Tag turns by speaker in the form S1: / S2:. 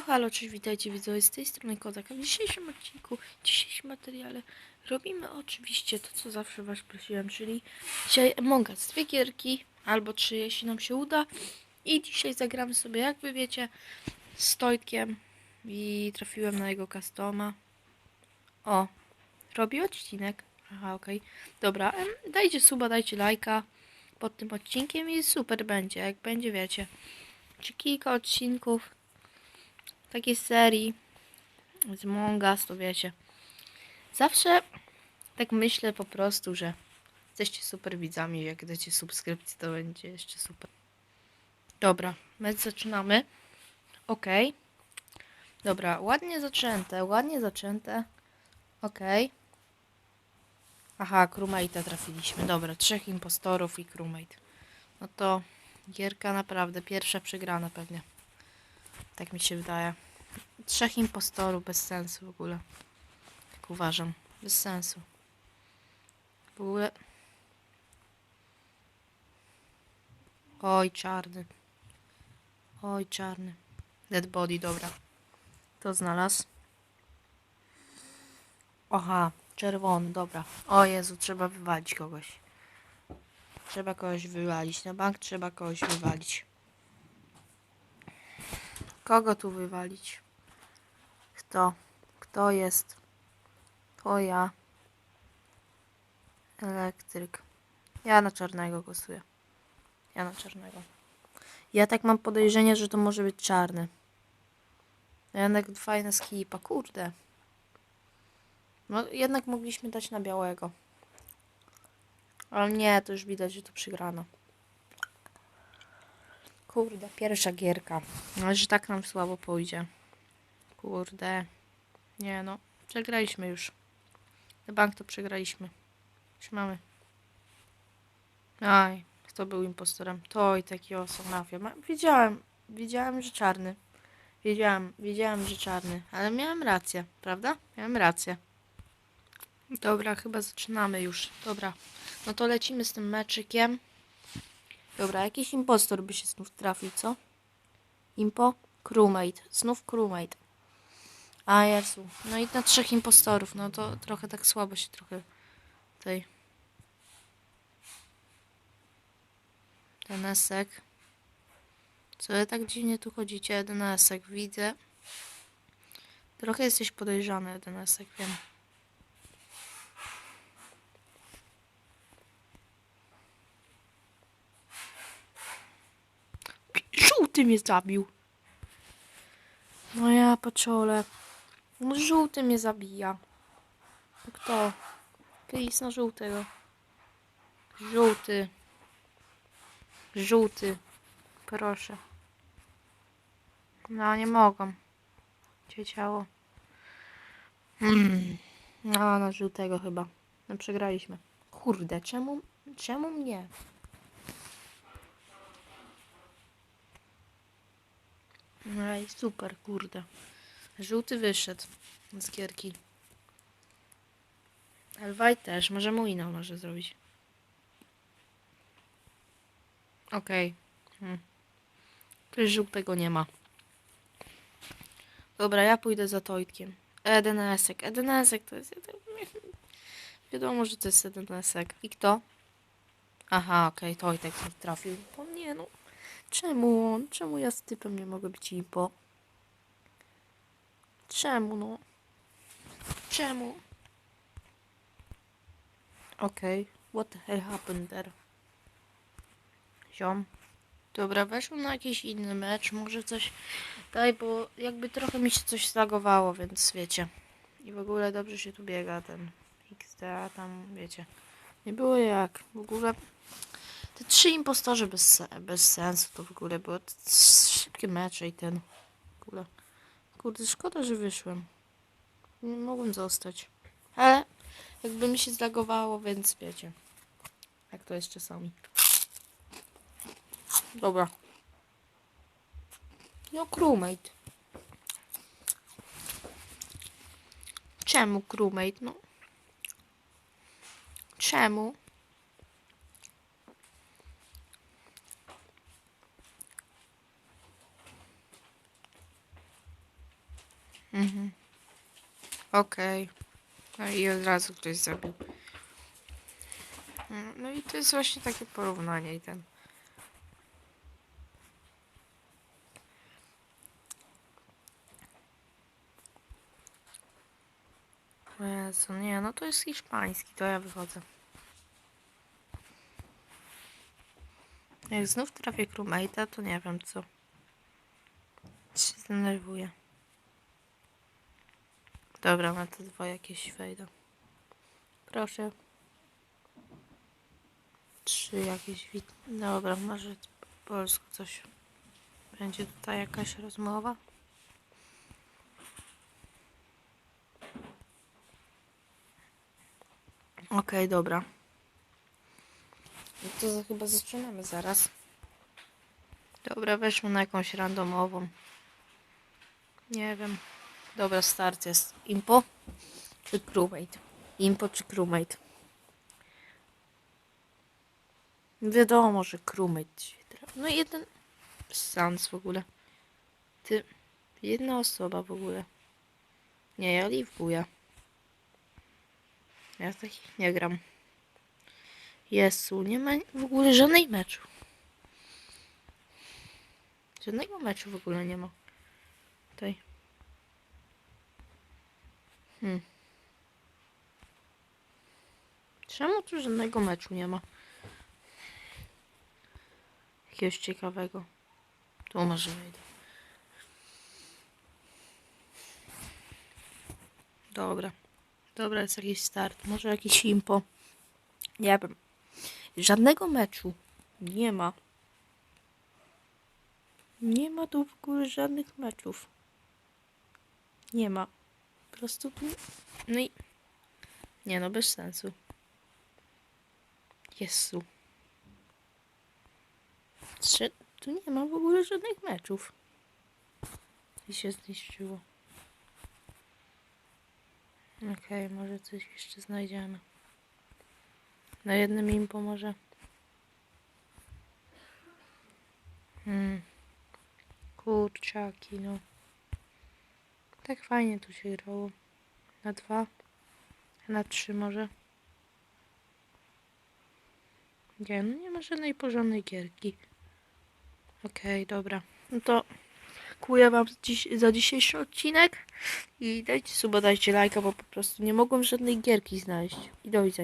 S1: Halo, halo, cześć, witajcie widzowie z tej strony Kozak. W dzisiejszym odcinku, w dzisiejszym materiale robimy oczywiście to, co zawsze was prosiłem, czyli dzisiaj Among Us, dwie gierki, albo trzy, jeśli nam się uda. I dzisiaj zagramy sobie, jak wy wiecie, z Tojtkiem i trafiłem na jego customa. O, robi odcinek. Aha, okej. Dobra, em, dajcie suba, dajcie lajka pod tym odcinkiem i super będzie, jak będzie, wiecie. Czy kilka odcinków takiej serii z Mongas, to wiecie. Zawsze tak myślę po prostu, że jesteście super widzami, jak dacie subskrypcję, to będzie jeszcze super. Dobra, mecz zaczynamy. Ok. Dobra, ładnie zaczęte, ładnie zaczęte. Ok. Aha, crewmate'a trafiliśmy. Dobra, trzech impostorów i crewmate. No to gierka naprawdę pierwsza przegrana pewnie. Tak mi się wydaje. Trzech impostorów bez sensu w ogóle. Tak uważam. Bez sensu. W ogóle. Oj, czarny. Oj, czarny. Dead body, dobra. To znalazł. Aha, czerwony, dobra. O Jezu, trzeba wywalić kogoś. Trzeba kogoś wywalić. Na bank trzeba kogoś wywalić. Kogo tu wywalić? Kto? Kto jest? To ja. Elektryk. Ja na czarnego głosuję. Ja na czarnego. Ja tak mam podejrzenie, że to może być czarny. Jednak fajna skipa, kurde. No jednak mogliśmy dać na białego. Ale nie, to już widać, że to przegrano. Kurde, pierwsza gierka. Ale że tak nam słabo pójdzie. Kurde. Nie no, przegraliśmy już. Na bank to przegraliśmy. Trzymamy. Aj, kto był impostorem? To i taki oso mafia. Ma- Wiedziałem, wiedziałem, że czarny. Wiedziałem, wiedziałem, że czarny. Ale miałem rację, prawda? Miałem rację. Dobra, chyba zaczynamy już. Dobra, no to lecimy z tym meczykiem. Dobra, jakiś impostor by się znów trafił, co? Impo? Crewmate. Znów crewmate. A Jezu. No i na trzech impostorów. No to trochę tak słabo się trochę tutaj. Denesek. Co wy tak dziwnie tu chodzicie? Denesek, widzę. Trochę jesteś podejrzany, Denesek, wiem. Żółty mnie zabił. No ja patrzole. No żółty mnie zabija. Kto? Please na żółtego. Żółty. Żółty. Proszę. No nie mogą. Gdzie ciało? No na żółtego chyba. No przegraliśmy. Kurde, czemu? Czemu mnie? Super, kurde. Żółty wyszedł z gierki. Elwaj też, może mu inną może zrobić. Okej. Hmm. Tu już żółtego nie ma. Dobra, ja pójdę za Tojtkiem. Edenesek. Edenesek to jest... Wiadomo, że to jest Edenesek. I kto? Aha, okej, Tojtek nie trafił. O nie, no. Czemu on? Czemu ja z typem nie mogę być impo? Czemu no? Czemu? Okej, what the hell happened there? Ziom. Dobra, weszłem na jakiś inny mecz, może coś daj, bo jakby trochę mi się coś zlagowało, więc wiecie. I w ogóle dobrze się tu biega ten XD, a tam wiecie. Nie było jak, w ogóle te trzy impostorzy bez, bez sensu to w ogóle było. Szybkie mecze i ten. W ogóle. Kurde, szkoda, że wyszłem. Nie mogłem zostać. Ale jakby mi się zlagowało, więc wiecie. Jak to jest czasami. Dobra. No, crewmate. Czemu crewmate? No. Czemu? Mhm. Okej. No i od razu ktoś zabił. Mm, No i to jest właśnie takie porównanie i ten. Jezu, nie, no to jest hiszpański, to ja wychodzę. Jak znów trafię crewmate'a, to nie wiem co. Się zdenerwuję. Dobra, na te dwa jakieś wejdę. Proszę. Trzy jakieś wid... Dobra, może po polsku coś. Będzie tutaj jakaś rozmowa. Okej, dobra. No to chyba zaczynamy zaraz. Dobra, weźmy na jakąś randomową. Nie wiem. Dobra, start jest. Impo czy crewmate? Impo czy crewmate? Wiadomo, że crewmate. No jeden... Sans w ogóle. Ty... Jedna osoba w ogóle. Nie, ja liwuję. Ja takich nie gram. Jezu, nie ma w ogóle żadnej meczu. Żadnego meczu w ogóle nie ma. Tutaj. Hmm. Czemu tu żadnego meczu nie ma? Jakiegoś ciekawego. Tu może wejdę. Dobra. Dobra, jest jakiś start. Może jakiś impo. Nie wiem. Żadnego meczu nie ma. Nie ma tu w ogóle żadnych meczów. Nie ma. Prostu tu... No i... Nie no, bez sensu. Jezu. Czy... Tu nie ma w ogóle żadnych meczów. I się zniszczyło. Okej, może coś jeszcze znajdziemy. Na jednym im pomoże. Hmm. Kurczaki, no. Tak fajnie tu się grało. Na dwa. Na trzy może. Nie, no nie ma żadnej porządnej gierki. Okej, dobra. No to dziękuję wam dziś, za dzisiejszy odcinek. I dajcie suba, dajcie lajka, bo po prostu nie mogłem żadnej gierki znaleźć. I do widzenia.